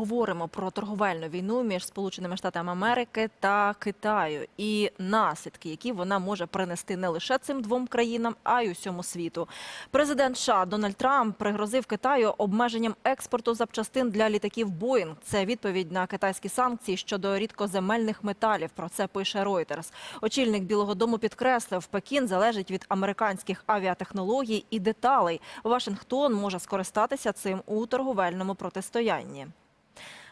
поговоримо про торговельну війну між Сполученими Штатами Америки та Китаю і наслідки, які вона може принести не лише цим двом країнам, а й усьому світу. Президент США Дональд Трамп пригрозив Китаю обмеженням експорту запчастин для літаків Боїнг. Це відповідь на китайські санкції щодо рідкоземельних металів. Про це пише Reuters. Очільник Білого Дому підкреслив, Пекін залежить від американських авіатехнологій і деталей. Вашингтон може скористатися цим у торговельному протистоянні.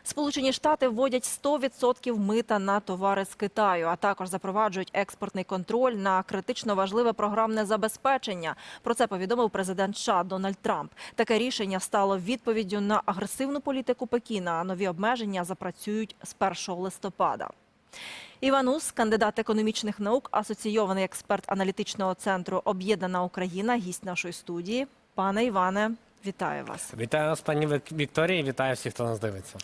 Сполучені Штати вводять 100% мита на товари з Китаю, а також запроваджують експортний контроль на критично важливе програмне забезпечення. Про це повідомив президент США Дональд Трамп. Таке рішення стало відповіддю на агресивну політику Пекіна. А нові обмеження запрацюють з 1 листопада. Іван Ус, кандидат економічних наук, асоційований експерт аналітичного центру Об'єднана Україна, гість нашої студії. Пане Іване, вітаю вас. Вітаю вас, пані Вік- Вікторія, вітаю всіх, хто нас дивиться.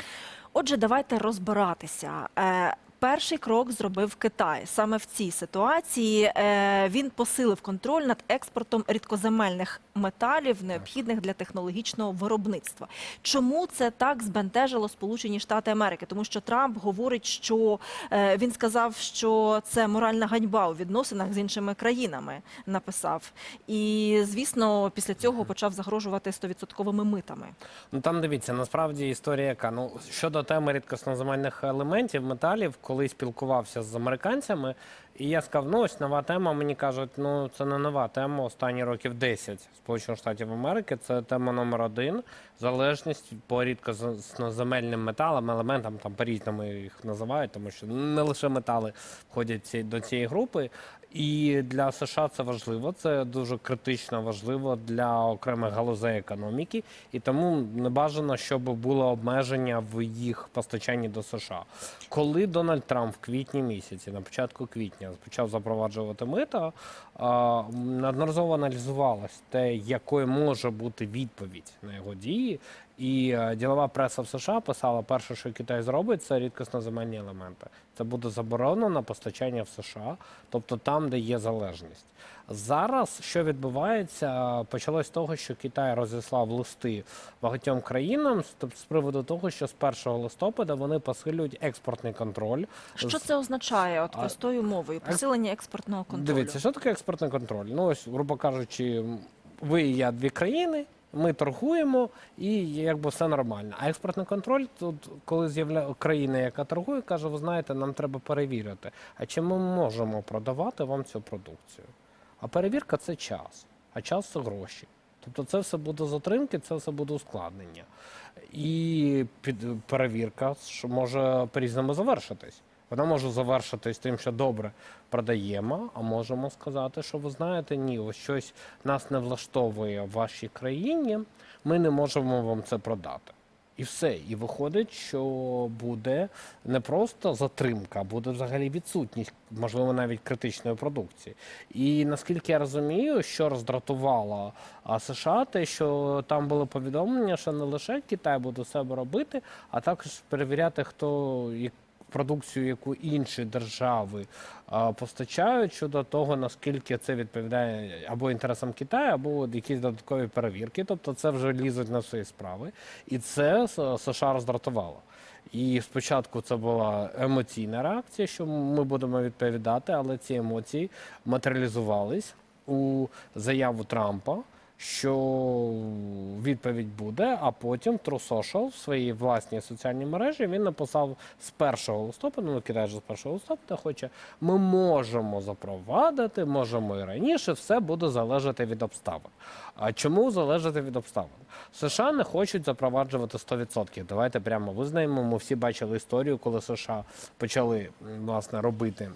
Отже, давайте розбиратися. Е, Перший крок зробив Китай. Саме в цій ситуації е, він посилив контроль над експортом рідкоземельних металів, необхідних для технологічного виробництва. Чому це так збентежило Сполучені Штати Америки? Тому що Трамп говорить, що е, він сказав, що це моральна ганьба у відносинах з іншими країнами. Написав, і звісно, після цього почав загрожувати 100% митами. Ну там дивіться, насправді історія яка. Ну щодо теми рідкосноземельних елементів, металів, коли спілкувався з американцями, і я сказав, ну ось нова тема. Мені кажуть, ну це не нова тема. Останні років 10 Сполучених Штатів Америки. Це тема номер один. Залежність по рідкоземельним металам, елементам там по-різному їх називають, тому що не лише метали входять ці- до цієї групи. І для США це важливо, це дуже критично важливо для окремих галузей економіки, і тому не бажано, щоб було обмеження в їх постачанні до США. Коли Дональд Трамп в квітні місяці, на початку квітня, почав запроваджувати мито, неодноразово аналізувалось те, якою може бути відповідь на його дії. І е, ділова преса в США писала, перше, що Китай зробить, це рідкосноземельні елементи. Це буде заборонено постачання в США, тобто там, де є залежність. Зараз що відбувається, почалось з того, що Китай розіслав листи багатьом країнам з приводу того, що з 1 листопада вони посилюють експортний контроль. Що це означає, от простою мовою, посилення експортного контролю? Дивіться, що таке експортний контроль? Ну ось, грубо кажучи, ви і я дві країни. Ми торгуємо і якби все нормально. А експортний контроль тут, коли з'являє країна, яка торгує, каже: ви знаєте, нам треба перевірити, а чи ми можемо продавати вам цю продукцію? А перевірка це час, а час це гроші. Тобто це все буде затримки, це все буде ускладнення. І під перевірка може по-різному завершитись. Вона може завершитись тим, що добре продаємо, а можемо сказати, що ви знаєте, ні, ось щось нас не влаштовує в вашій країні, ми не можемо вам це продати. І все. І виходить, що буде не просто затримка, а буде взагалі відсутність, можливо, навіть критичної продукції. І наскільки я розумію, що роздратувало США, те, що там було повідомлення, що не лише Китай буде себе робити, а також перевіряти, хто як- продукцію, яку інші держави постачають щодо того, наскільки це відповідає або інтересам Китаю, або якісь додаткові перевірки. Тобто це вже лізуть на свої справи, і це США роздратувало. І спочатку це була емоційна реакція, що ми будемо відповідати, але ці емоції матеріалізувались у заяву Трампа, що відповідь буде, а потім True в своїй власній соціальній мережі він написав з 1 листопада, ну Китай же з 1 листопада хоче, ми можемо запровадити, можемо і раніше, все буде залежати від обставин. А чому залежати від обставин? США не хочуть запроваджувати 100%. Давайте прямо визнаємо. Ми всі бачили історію, коли США почали власне робити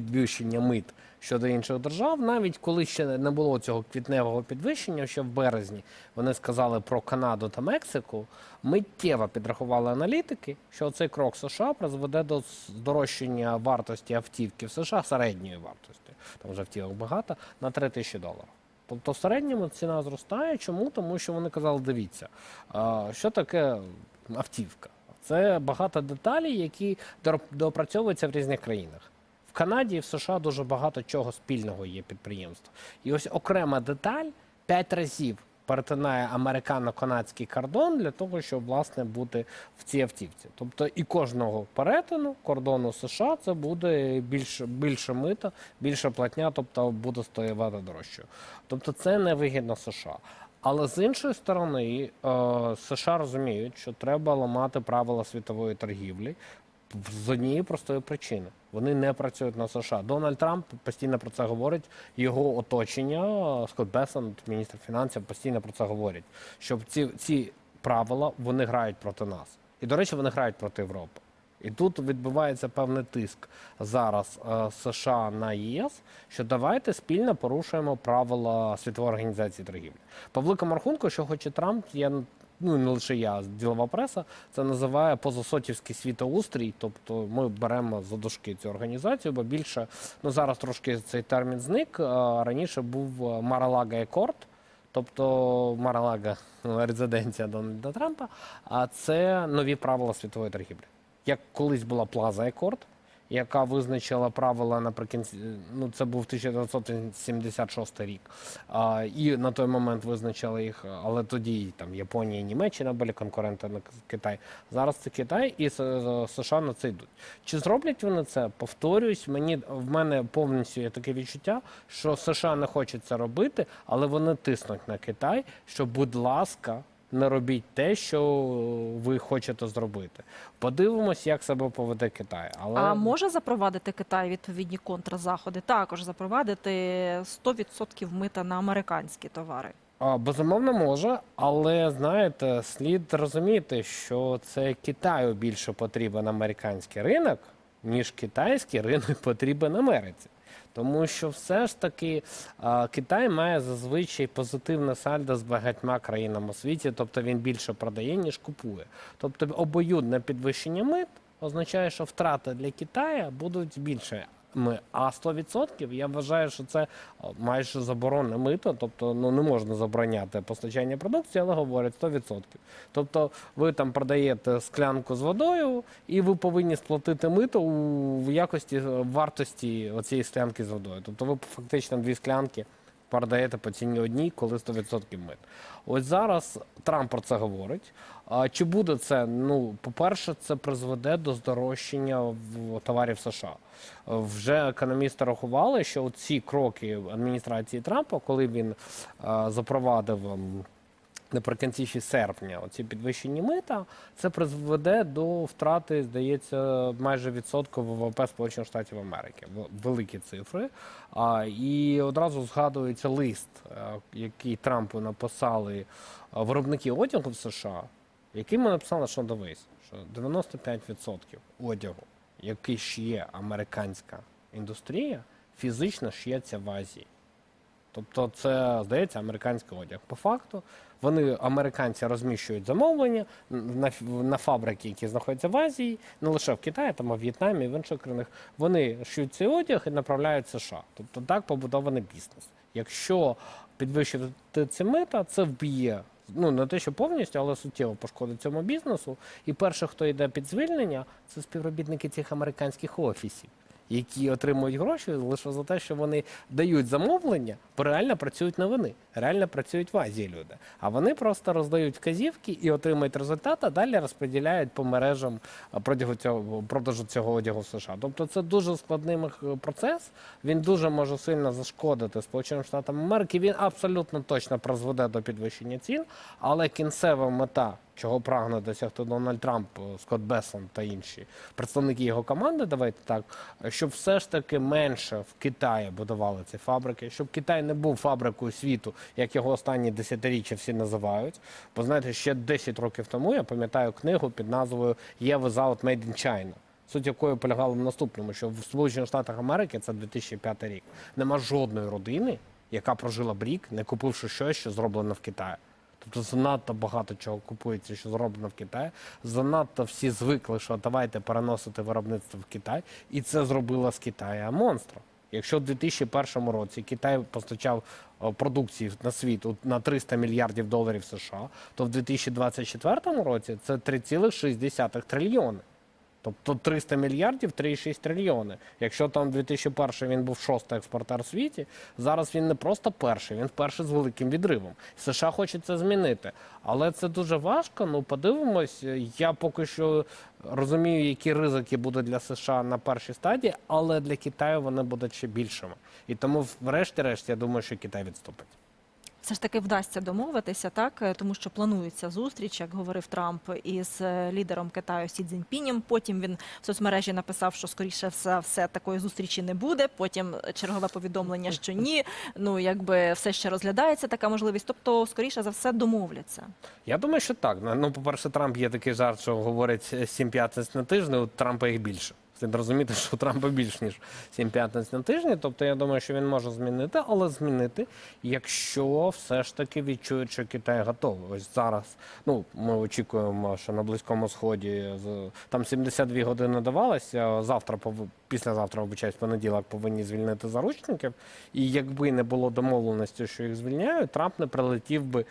підвищення мит щодо інших держав, навіть коли ще не було цього квітневого підвищення, ще в березні вони сказали про Канаду та Мексику, миттєво підрахували аналітики, що цей крок США призведе до здорожчання вартості автівки в США середньої вартості, там вже автівок багато, на 3 тисячі доларів. Тобто в середньому ціна зростає. Чому? Тому що вони казали, дивіться, що таке автівка? Це багато деталей, які доопрацьовуються в різних країнах. Канаді і в США дуже багато чого спільного є підприємств. І ось окрема деталь 5 разів перетинає американо-канадський кордон для того, щоб власне бути в цій автівці. Тобто і кожного перетину кордону США це буде більше, більше мита, більше платня, тобто буде стоювати дорожче. Тобто це не вигідно США. Але з іншої сторони, е, США розуміють, що треба ламати правила світової торгівлі з однієї простої причини. Вони не працюють на США. Дональд Трамп постійно про це говорить. Його оточення, Скотт Бессон, міністр фінансів, постійно про це говорять. Що ці, ці правила вони грають проти нас. І, до речі, вони грають проти Європи. І тут відбувається певний тиск зараз е, США на ЄС, що давайте спільно порушуємо правила світової організації торгівлі. По великому рахунку, що хоче Трамп, я ну не лише я, ділова преса, це називає позасотівський світоустрій. Тобто ми беремо за дужки цю організацію, бо більше ну зараз трошки цей термін зник. Раніше був е, Маралага Екорд. Тобто Маралага резиденція Дональда Трампа, а це нові правила світової торгівлі. Як колись була Плаза Екорд, яка визначила правила наприкінці, ну це був 1976 рік. А, і на той момент визначили їх, але тоді там Японія Німеччина були конкуренти на Китай. Зараз це Китай і США на це йдуть. Чи зроблять вони це? Повторюсь, мені в мене повністю є таке відчуття, що США не хочуть це робити, але вони тиснуть на Китай, що, будь ласка. Не робіть те, що ви хочете зробити. Подивимось, як себе поведе Китай. Але А може запровадити Китай відповідні контрзаходи? Також запровадити 100% мита на американські товари. А, Безумовно, може, але знаєте, слід розуміти, що це Китаю більше потрібен американський ринок, ніж китайський ринок потрібен Америці. Тому що все ж таки Китай має зазвичай позитивне сальдо з багатьма країнами у світі, тобто він більше продає, ніж купує. Тобто обоюдне підвищення мит означає, що втрати для Китаю будуть більше. Ми, а 100% я вважаю, що це майже заборонне мито, тобто ну не можна забороняти постачання продукції, але говорять 100%. Тобто ви там продаєте склянку з водою, і ви повинні сплатити мито у якості е, вартості цієї склянки з водою. Тобто ви фактично дві склянки продаєте по ціні одній, коли 100% мит. Ось зараз Трамп про це говорить. Чи буде це? Ну, по-перше, це призведе до здорожчання товарів США. Вже економісти рахували, що ці кроки адміністрації Трампа, коли він е, запровадив. ем, Наприкінці серпня оці підвищені мита, це призведе до втрати, здається, майже відсотку ВВП Сполучених Штатів Америки. Великі цифри. І одразу згадується лист, е, який Трампу написали е, виробники одягу в США, яким ми написали, що дивись, що 95% одягу, який шиє американська індустрія, фізично шиється в Азії. Тобто, це здається американський одяг. По факту вони американці розміщують замовлення на, на фабрики, які знаходяться в Азії, не лише в Китаї, там в В'єтнамі, і в інших країнах. Вони шиють цей одяг і направляють США. Тобто так побудований бізнес. Якщо підвищити ці мита, це вб'є. Ну, не те, що повністю, але суттєво пошкодить цьому бізнесу. І перше, хто йде під звільнення, це співробітники цих американських офісів, які отримують гроші лише за те, що вони дають замовлення, реально працюють на вони, реально працюють в Азії люди. А вони просто роздають вказівки і отримують результат, а далі розподіляють по мережам а, продягу цього продажу цього одягу в США. Тобто це дуже складний процес. Він дуже може сильно зашкодити Сполученим Штатам Америки. Він абсолютно точно призведе до підвищення цін, але кінцева мета. Чого прагне досягти Дональд Трамп, Скотт Бессон та інші представники його команди, давайте так, щоб все ж таки менше в Китаї будували ці фабрики, щоб Китай не був фабрикою світу, як його останні десятиріччя всі називають. Бо знаєте, ще 10 років тому я пам'ятаю книгу під назвою «Є without Made in China», Суть якої полягала в наступному, що в Сполучених Штатах Америки це 2005 рік. Нема жодної родини, яка прожила б рік, не купивши щось, що зроблено в Китаї. Тобто занадто багато чого купується, що зроблено в Китаї. Занадто всі звикли, що давайте переносити виробництво в Китай, і це зробила з Китаю монстра. Якщо в 2001 році Китай постачав е, продукції на світ на 300 мільярдів доларів США, то в 2024 році це 3,6 трильйони. Тобто 300 мільярдів 3,6 трильйони. Якщо там 2001 він був шостий експортер у світі, зараз він не просто перший, він перший з великим відривом. США хоче це змінити. Але це дуже важко. Ну подивимось. Я поки що розумію, які ризики будуть для США на першій стадії, але для Китаю вони будуть ще більшими. І тому, врешті-решт, я думаю, що Китай відступить. Все ж таки вдасться домовитися, так Е, тому що планується зустріч, як говорив Трамп із е, лідером Китаю Сі Цзіньпінем. Потім він в соцмережі написав, що скоріше все, все такої зустрічі не буде. Потім чергове повідомлення, що ні. Ну якби все ще розглядається така можливість. Тобто, скоріше за все, домовляться. Я думаю, що так. Ну, по-перше, Трамп є такий жарт, що говорить сім п'ятниць на тижні, у Трампа їх більше. Слід розуміти, що Трампа більш ніж сім п'ятниць на тижні. Тобто я думаю, що він може змінити, але змінити, якщо все ж таки відчують, що Китай готовий. Ось зараз. Ну ми очікуємо, що на близькому сході там 72 години давалося. Завтра післязавтра, вибачаюсь, понеділок повинні звільнити заручників. І якби не було домовленості, що їх звільняють, Трамп не прилетів би.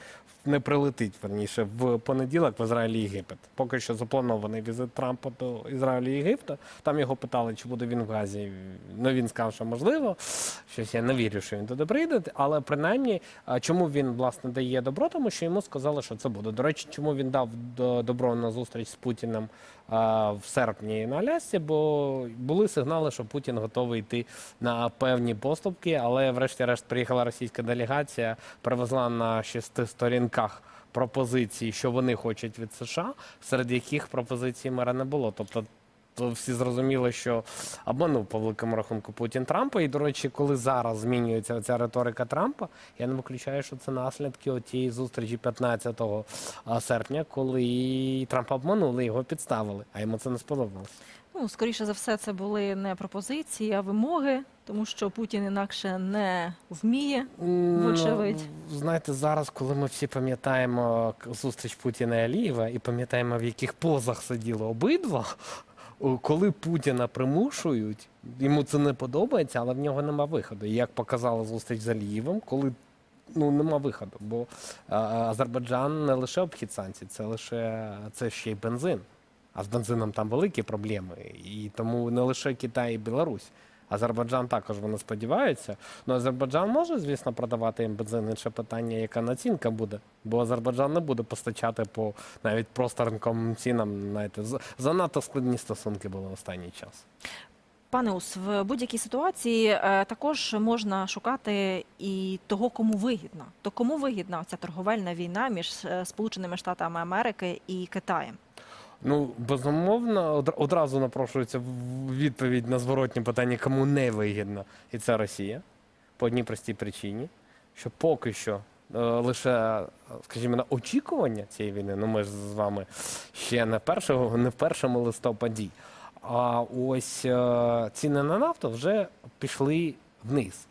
Не прилетить верніше в понеділок в Ізраїлі і Єгипет. Поки що запланований візит Трампа до Ізраїлю і Єгипту. Там його питали, чи буде він в Газі. Ну він сказав, що можливо. Щось я не вірю, що він туди прийде. Але принаймні, чому він власне дає добро, тому що йому сказали, що це буде. До речі, чому він дав до- добро на зустріч з Путіним в серпні на Алясці, бо були сигнали, що Путін готовий йти на певні поступки, але врешті-решт приїхала російська делегація, привезла на шести сторінках пропозиції, що вони хочуть від США, серед яких пропозицій мера не було. Тобто то всі зрозуміли, що обманув по великому рахунку Путін Трампа. І, до речі, коли зараз змінюється ця риторика Трампа, я не виключаю, що це наслідки тієї зустрічі 15 серпня, коли Трампа обманули, його підставили, а йому це не сподобалось. Ну, скоріше за все, це були не пропозиції, а вимоги, тому що Путін інакше не вміє. Вочевидь. Ну, знаєте, зараз, коли ми всі пам'ятаємо зустріч Путіна і Алієва і пам'ятаємо, в яких позах сиділи обидва, коли Путіна примушують, йому це не подобається, але в нього нема виходу. Як показала зустріч з Алієвим, коли ну нема виходу, бо Азербайджан не лише обхід санкцій, це лише це ще й бензин. А з бензином там великі проблеми. І тому не лише Китай і Білорусь. Азербайджан також вони сподіваються. Ну, Азербайджан може, звісно, продавати їм бензин. Інше питання, яка націнка буде. Бо Азербайджан не буде постачати по навіть просто ринковим цінам. Знаєте, занадто складні стосунки були в останній час. Пане Ус, в будь-якій ситуації е, також можна шукати і того, кому вигідно. То кому вигідна ця торговельна війна між е, Сполученими Штатами Америки і Китаєм? Ну, безумовно, одр- одразу напрошується відповідь на зворотні питання, кому не вигідно. І це Росія. По одній простій причині, що поки що е, лише, скажімо, на очікування цієї війни, ну ми ж з вами ще не, першого, не в першому листопаді. А ось е, ціни на нафту вже пішли вниз.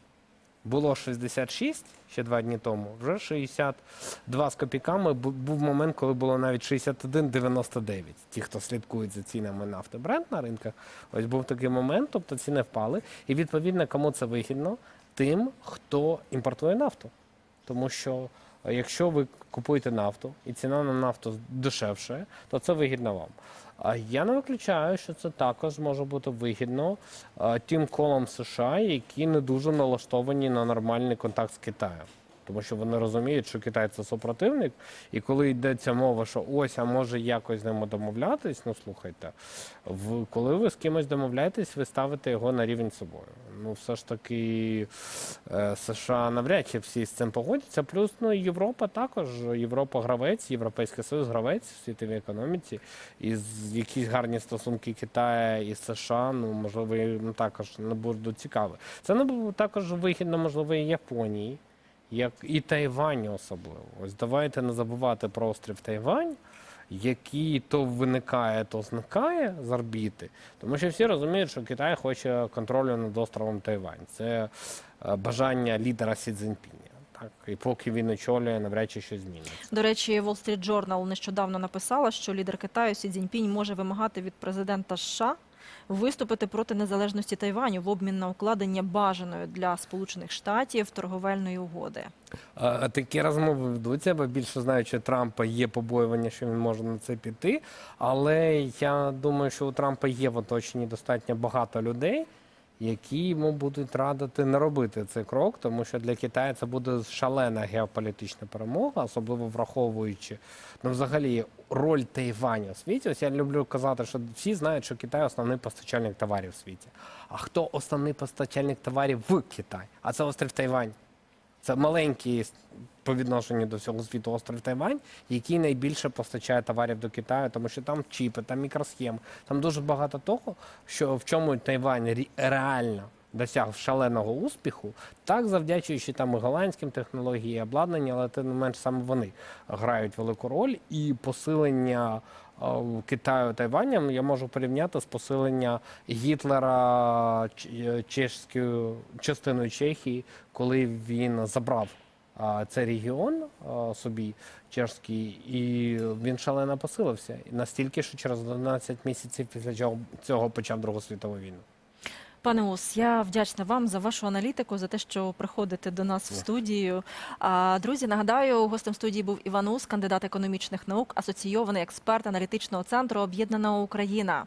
Було 66 ще два дні тому, вже 62 з копійками. Бу- Був момент, коли було навіть 61,99. Ті, хто слідкують за цінами нафти бренд на ринках, ось був такий момент, тобто ціни впали. І відповідно, кому це вигідно? Тим, хто імпортує нафту. Тому що якщо ви купуєте нафту і ціна на нафту дешевше, то це вигідно вам. А я не виключаю, що це також може бути вигідно тим колам США, які не дуже налаштовані на нормальний контакт з Китаєм. Тому що вони розуміють, що Китай це супротивник, і коли йдеться мова, що ось, а може якось з ними домовлятись, ну слухайте, в коли ви з кимось домовляєтесь, ви ставите його на рівень собою. Ну, все ж таки, е, США навряд чи всі з цим погодяться. Плюс ну, Європа також. Європа гравець, Європейський Союз гравець в світовій економіці. І якісь гарні стосунки Китаю і США, ну можливо, також не будуть цікаві. Це не було також вигідно, можливо, і Японії, як і Тайваню особливо. Ось давайте не забувати про острів Тайвань. Який то виникає, то зникає з орбіти, тому що всі розуміють, що Китай хоче контролю над островом Тайвань. Це е, бажання лідера Сі Цзіньпіня. Так, і поки він очолює, навряд чи щось зміниться. До речі, Wall Street Journal нещодавно написала, що лідер Китаю Сі Цзіньпінь може вимагати від президента США виступити проти незалежності Тайваню в обмін на укладення бажаної для Сполучених Штатів торговельної угоди. Такі розмови ведуться, бо більше знаючи Трампа, є побоювання, що він може на це піти. Але я думаю, що у Трампа є в оточенні достатньо багато людей, які йому будуть радити не робити цей крок, тому що для Китаю це буде шалена геополітична перемога, особливо враховуючи ну, взагалі роль Тайваню у світі. Ось я люблю казати, що всі знають, що Китай основний постачальник товарів в світі. А хто основний постачальник товарів в Китай? А це острів Тайвань. Це маленький по відношенню до всього світу острів Тайвань, який найбільше постачає товарів до Китаю, тому що там чіпи, там мікросхеми, там дуже багато того, що в чому Тайвань реально досяг шаленого успіху, так завдячуючи там і голландським технологіям, і обладнанню, але тим не менш саме вони грають велику роль і посилення. Китаю Тайванем я можу порівняти з посилення Гітлера е, чеською частиною Чехії, коли він забрав цей регіон собі чешський, і він шалено посилився. Настільки, що через 12 місяців після цього почав Другу світову війну. Пане Ус, я вдячна вам за вашу аналітику, за те, що приходите до нас в студію. Друзі, нагадаю, гостем студії був Іван Ус, кандидат економічних наук, асоційований експерт аналітичного центру Об'єднана Україна.